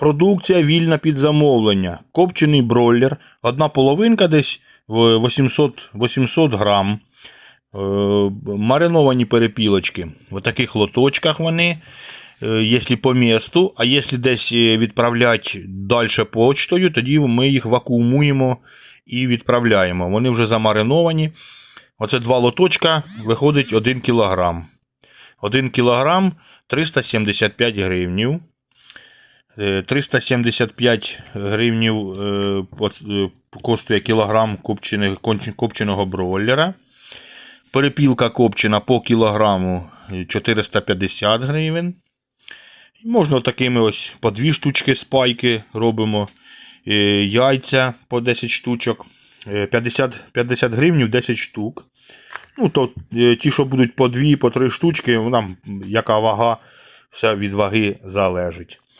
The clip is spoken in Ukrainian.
Продукція вільна під замовлення. Копчений бройлер. Одна половинка десь в 800, 800 грам. Е, мариновані перепілочки. В таких лоточках вони. Е, Якщо по місту, а якщо десь е, відправляти далі почтою, тоді ми їх вакуумуємо і відправляємо. Вони вже замариновані. Оце два лоточка, виходить 1 кілограм. 1 кілограм 375 гривнів. Е, 375 гривнів е, е, коштує кілограм копченого бройлера. Перепілка копчена по кілограму е, 450 гривень. Можна такими ось по дві штучки спайки робимо. Е, Яйця по 10 штучок. Е, 50, 50 гривнів 10 штук. Ну, то е, ті, що будуть по 2, по 3 штучки, нам яка вага, все від ваги залежить.